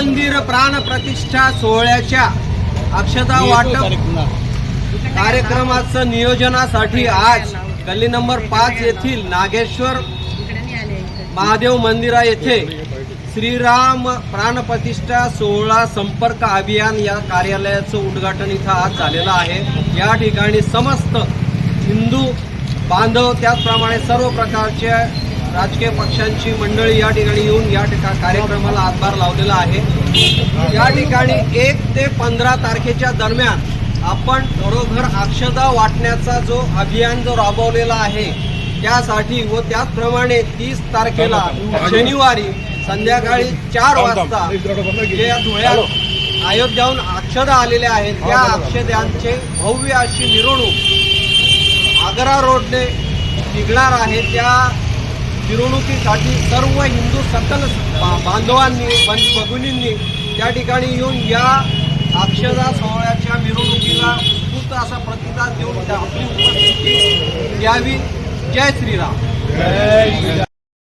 मंदिर प्राण प्रतिष्ठा सोहळ्याच्या अक्षता वाटप कार्यक्रमाचं नियोजनासाठी आज गल्ली नंबर पाच येथील नागेश्वर महादेव मंदिरा येथे श्रीराम प्राणप्रतिष्ठा सोहळा संपर्क अभियान या कार्यालयाचं उद्घाटन इथं आज झालेलं आहे. या ठिकाणी समस्त हिंदू बांधव त्याचप्रमाणे सर्व प्रकारच्या राजकीय पक्षांची मंडळी या ठिकाणी येऊन या ठिका कार्यक्रमाला हातभार लावलेला आहे. या ठिकाणी एक ते पंधरा तारखेच्या दरम्यान आपण घरोघर अक्षता वाटण्याचा जो अभियान जो राबवलेला आहे त्यासाठी व त्याचप्रमाणे तीस तारखेला शनिवारी संध्याकाळी चार वाजता जे या धुळ्यात अयोध्याहून अक्षदा आलेल्या आहेत त्या अक्षद्यांचे भव्य अशी मिरवणूक आग्रा रोडने निघणार आहे. त्या मिरवणुकीसाठी सर्व हिंदू सकल बांधवांनी बं- भगिनींनी त्या ठिकाणी येऊन या अक्षरा सोहळ्याच्या मिरवणुकीला उत्कृष्ट असा प्रतिसाद देऊन त्या आपली उपस्थिती द्यावी जय श्रीराम.